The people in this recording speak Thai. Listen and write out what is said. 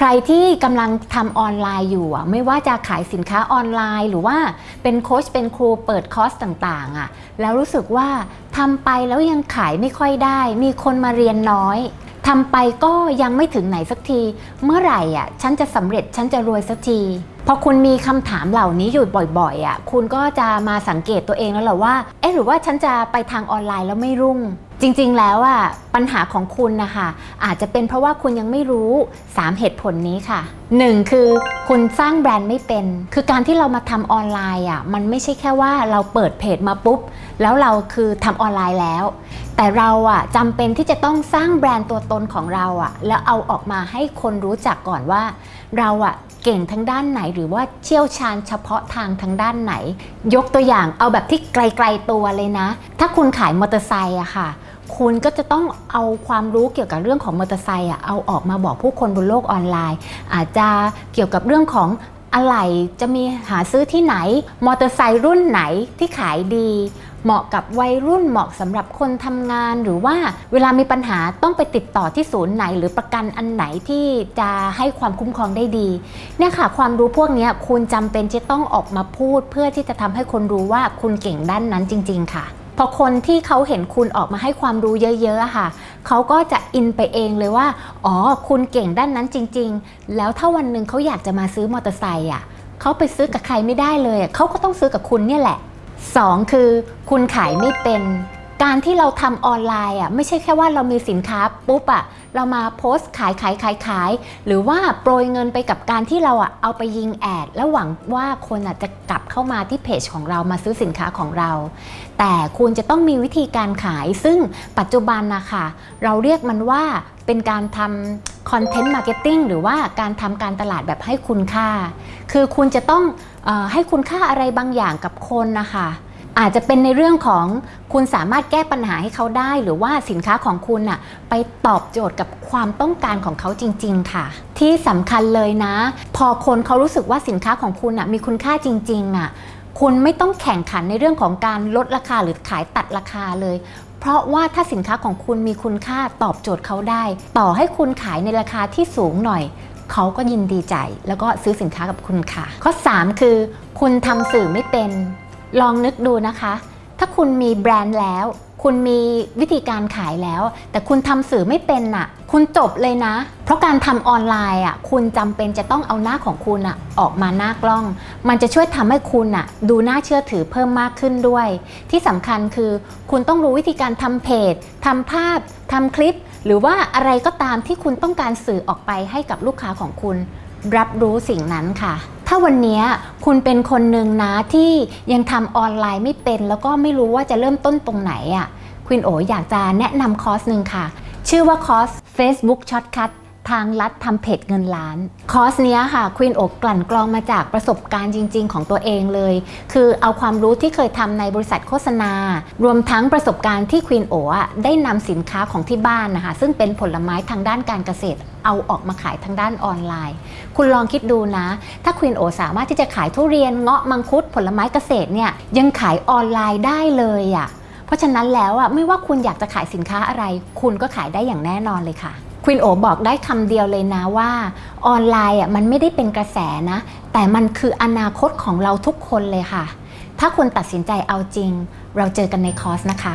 ใครที่กำลังทำออนไลน์อยู่อะไม่ว่าจะขายสินค้าออนไลน์ หรือว่าเป็นโค้ชเป็นครูเปิดคอร์สต่างๆอะแล้วรู้สึกว่าทำไปแล้วยังขายไม่ค่อยได้ มีคนมาเรียนน้อยทำไปก็ยังไม่ถึงไหนสักที เมื่อไหร่อะฉันจะสำเร็จฉันจะรวยสักทีพอคุณมีคำถามเหล่านี้อยู่บ่อยๆอะคุณก็จะมาสังเกตตัวเองแล้วหละว่าเอ๊ะหรือว่าฉันจะไปทางออนไลน์แล้วไม่รุ่ง จริงๆ แล้วอะปัญหาของคุณนะคะอาจจะเป็นเพราะว่าคุณยังไม่รู้ 3 เหตุผลนี้ค่ะ 1 คือคุณสร้างแบรนด์ไม่เป็น คือการที่เรามาทำออนไลน์อะมันไม่ใช่แค่ว่าเราเปิดเพจมาปุ๊บ แล้วเราคือทำออนไลน์แล้ว แต่เราอะจำเป็นที่จะต้องสร้างแบรนด์ตัวตนของเราอะแล้วเอาออกมาให้คนรู้จักก่อนว่า เราอะเก่งทั้งด้านไหนหรือว่าเชี่ยวชาญเฉพาะทางทางด้านไหน ยกตัวอย่างเอาแบบที่ไกลๆตัวเลยนะ ถ้าคุณขายมอเตอร์ไซค์อะค่ะ คุณก็จะต้องเอาความรู้เกี่ยวกับเรื่องของมอเตอร์ไซค์อะเอาออกมาบอกผู้คนบนโลกออนไลน์ อาจจะเกี่ยวกับเรื่องของอะไหล่จะมีหาซื้อที่ไหน มอเตอร์ไซค์รุ่นไหนที่ขายดี เหมาะกับวัยรุ่นเหมาะสำหรับคนทำงาน หรือว่าเวลามีปัญหาต้องไปติดต่อที่ศูนย์ไหน หรือประกันอันไหนที่จะให้ความคุ้มครองได้ดี เนี่ยค่ะ ความรู้พวกนี้คุณจำเป็นจะต้องออกมาพูด เพื่อที่จะทำให้คนรู้ว่าคุณเก่งด้านนั้นจริง ๆ ค่ะ พอคนที่เขาเห็นคุณออกมาให้ความรู้เยอะๆอะค่ะเขาก็จะอินไปเองเลยว่า อ๋อ คุณเก่งด้านนั้นจริง ๆ แล้วถ้าวันหนึ่งเขาอยากจะมาซื้อมอเตอร์ไซค์อะเขาไปซื้อกับใครไม่ได้เลยเขาก็ต้องซื้อกับคุณเนี่ยแหละสองคือ คุณขายไม่เป็น การที่เราทำออนไลน์อะไม่ใช่แค่ว่าเรามีสินค้าปุ๊บอะเรามาโพสต์ขายขายขายขาย หรือว่าโปรยเงินไปกับการที่เราอะเอาไปยิงแอด แล้วหวังว่าคนอะจะกลับเข้ามาที่เพจของเรามาซื้อสินค้าของเรา แต่คุณจะต้องมีวิธีการขาย ซึ่งปัจจุบันนะคะเราเรียกมันว่าเป็นการทำคอนเทนต์มาร์เก็ตติ้งหรือว่าการทำการตลาดแบบให้คุณค่า คือคุณจะต้องออให้คุณค่าอะไรบางอย่างกับคนนะคะ อาจจะเป็นในเรื่องของคุณสามารถแก้ปัญหาให้เขาได้ หรือว่าสินค้าของคุณน่ะไปตอบโจทย์กับความต้องการของเขาจริง ๆ ค่ะ ที่สำคัญเลยนะ พอคนเขารู้สึกว่าสินค้าของคุณน่ะมีคุณค่าจริงๆอะคุณไม่ต้องแข่งขันในเรื่องของการลดราคาหรือขายตัดราคาเลย เพราะว่าถ้าสินค้าของคุณมีคุณค่าตอบโจทย์เขาได้ ต่อให้คุณขายในราคาที่สูงหน่อย เขาก็ยินดีใจ แล้วก็ซื้อสินค้ากับคุณค่ะ ข้อ 3 คือ คุณทำสื่อไม่เป็น ลองนึกดูนะคะ ถ้าคุณมีแบรนด์แล้ว คุณมีวิธีการขายแล้ว แต่คุณทำสื่อไม่เป็นน่ะ คุณจบเลยนะ เพราะการทำออนไลน์อะคุณจำเป็นจะต้องเอาหน้าของคุณอะออกมาหน้ากล้อง มันจะช่วยทำให้คุณอะดูน่าเชื่อถือเพิ่มมากขึ้นด้วย ที่สำคัญคือคุณต้องรู้วิธีการทำเพจทำภาพทำคลิป หรือว่าอะไรก็ตามที่คุณต้องการสื่อออกไปให้กับลูกค้าของคุณ รับรู้สิ่งนั้นค่ะ ถ้าวันนี้คุณเป็นคนหนึ่งนะที่ยังทำออนไลน์ไม่เป็น แล้วก็ไม่รู้ว่าจะเริ่มต้นตรงไหนอะควินโออยากจะแนะนำคอร์สหนึ่งค่ะ ชื่อว่าคอร์ส Facebook Shortcut ทางลัดทำเพจเงินล้าน คอร์สเนี้ยค่ะควีนโอกกลั่นกรองมาจากประสบการณ์จริง ๆ ของตัวเองเลย คือเอาความรู้ที่เคยทำในบริษัทโฆษณา รวมทั้งประสบการณ์ที่ควีนโอะได้นำสินค้าของที่บ้านนะคะ ซึ่งเป็นผลไม้ทางด้านการเกษตร เอาออกมาขายทางด้านออนไลน์ คุณลองคิดดูนะ ถ้าควีนโอสามารถที่จะขายทุเรียนเงาะมังคุดผลไม้เกษตรเนี่ยยังขายออนไลน์ได้เลยอะ่ะเพราะฉะนั้นแล้วอะไม่ว่าคุณอยากจะขายสินค้าอะไร คุณก็ขายได้อย่างแน่นอนเลยค่ะ ควินโอบอกได้คำเดียวเลยนะว่าออนไลน์อะมันไม่ได้เป็นกระแสนะ แต่มันคืออนาคตของเราทุกคนเลยค่ะ ถ้าคุณตัดสินใจเอาจริง เราเจอกันในคอร์สนะคะ